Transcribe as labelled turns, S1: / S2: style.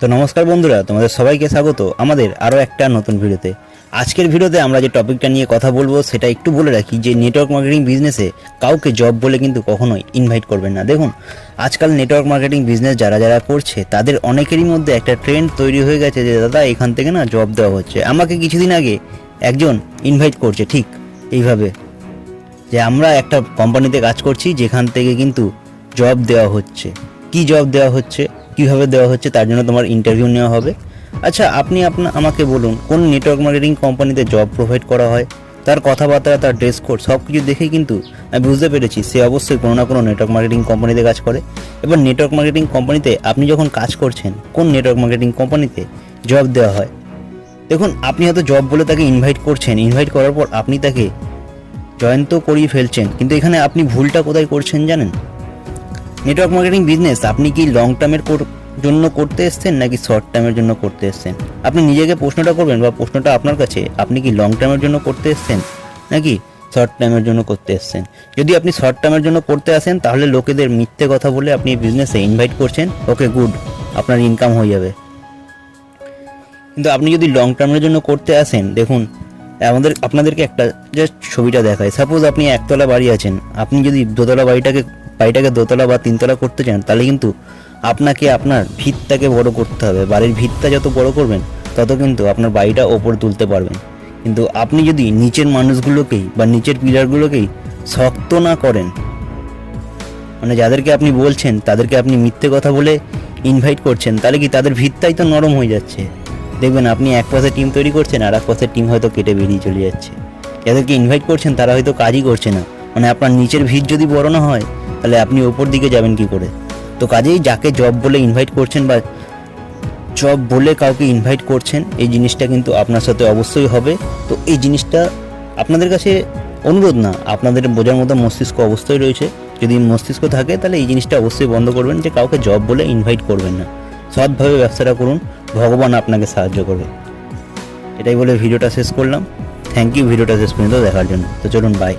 S1: তো নমস্কার বন্ধুরা, তোমাদের সবাইকে স্বাগত আমাদের আরও একটা নতুন ভিডিওতে। আজকের ভিডিওতে আমরা যে টপিকটা নিয়ে কথা বলব সেটা একটু বলে রাখি যে নেটওয়ার্ক মার্কেটিং বিজনেসে কাউকে জব বলে কিন্তু কখনোই ইনভাইট করবেন না। দেখুন, আজকাল নেটওয়ার্ক মার্কেটিং বিজনেস যারা যারা করছে, তাদের অনেকেরই মধ্যে একটা ট্রেন্ড তৈরি হয়ে গেছে যে, দাদা, এখান থেকে না জব দেওয়া হচ্ছে। আমাকে কিছুদিন আগে একজন ইনভাইট করছে, ঠিক এইভাবে, যে আমরা একটা কোম্পানিতে কাজ করছি, যেখান থেকে কিন্তু জব দেওয়া হচ্ছে। কি জব দেওয়া হচ্ছে? কীভাবে দেওয়া হচ্ছে তার জন্য তোমার ইন্টারভিউ নেওয়া হবে। আচ্ছা আপনি আপনা আমাকে বলুন, কোন নেটওয়ার্ক মার্কেটিং কোম্পানিতে জব প্রোভাইড করা হয়? তার কথাবার্তা, তার ড্রেস কোড সব কিছু দেখেই কিন্তু আমি বুঝতে পেরেছি, সে অবশ্যই কোনো না কোনো নেটওয়ার্ক মার্কেটিং কোম্পানিতে কাজ করে। এবার নেটওয়ার্ক মার্কেটিং কোম্পানিতে আপনি যখন কাজ করছেন, কোন নেটওয়ার্ক মার্কেটিং কোম্পানিতে জব দেওয়া হয়? দেখুন, আপনি হয়তো জব বলে তাকে ইনভাইট করছেন ইনভাইট করার পর আপনি তাকে জয়েন তো করিয়ে ফেলছেন, কিন্তু এখানে আপনি ভুলটা কোথায় করছেন জানেন? নেটওয়ার্ক মার্কেটিং বিজনেস আপনি কি লং টার্মের জন্য করতে এসছেন নাকি শর্ট টার্মের জন্য করতে এসছেন? আপনি নিজেকে প্রশ্নটা করবেন বা প্রশ্নটা আপনার কাছে, আপনি কি লং টার্মের জন্য করতে এসছেন নাকি শর্ট টার্মের জন্য করতে এসছেন? যদি আপনি শর্ট টার্মের জন্য করতে আসেন, তাহলে লোকেদের মিথ্যে কথা বলে আপনি বিজনেসে ইনভাইট করছেন। ওকে গুড আপনার ইনকাম হয়ে যাবে। কিন্তু আপনি যদি লং টার্মের জন্য করতে আসেন, দেখুন, আমাদের, আপনাদেরকে একটা জাস্ট ছবিটা দেখায় সাপোজ আপনি একতলা বাড়ি আছেন। আপনি যদি দোতলা বাড়িটাকে বাড়িটাকে দোতলা বা তিনতলা করতে চান, তাহলে কিন্তু আপনাকে আপনার ভিতটাকে বড় করতে হবে। বাড়ির ভিতটা যত বড় করবেন, তত কিন্তু আপনার বাড়িটা ওপরে তুলতে পারবেন। কিন্তু আপনি যদি নিচের মানুষগুলোকেই বা নিচের পিলারগুলোকেই শক্ত না করেন মানে যাদেরকে আপনি বলছেন, তাদেরকে আপনি মিথ্যে কথা বলে ইনভাইট করছেন, তাহলে কি তাদের ভিতটাই তো নরম হয়ে যাচ্ছে? দেখবেন আপনি এক পাশে টিম তৈরি করছেন, আর এক পাশের টিম হয়তো কেটে বেরিয়ে চলে যাচ্ছে। যাদেরকে ইনভাইট করছেন, তারা হয়তো কাজই করছে না। মানে আপনার নিচের ভিত যদি বড় না হয় তাহলে আপনি ওপর দিকে যাবেন কি করে? তো কাজেই যাকে জব বলে ইনভাইট করছেন বা জব বলে কাউকে ইনভাইট করছেন, এই জিনিসটা কিন্তু আপনার সাথে অবশ্যই হবে। তো এই জিনিসটা আপনাদের কাছে অনুরোধ না, আপনাদের বোঝার মতো মস্তিষ্ক অবশ্যই রয়েছে। যদি মস্তিষ্ক থাকে, তাহলে এই জিনিসটা অবশ্যই বন্ধ করবেন যে কাউকে জব বলে ইনভাইট করবেন না। সৎভাবে ব্যবসাটা করুন, ভগবান আপনাকে সাহায্য করবে। এটাই বলে ভিডিওটা শেষ করলাম। থ্যাংক ইউ ভিডিওটা শেষ পর্যন্ত দেখার জন্য। তো চলুন বাই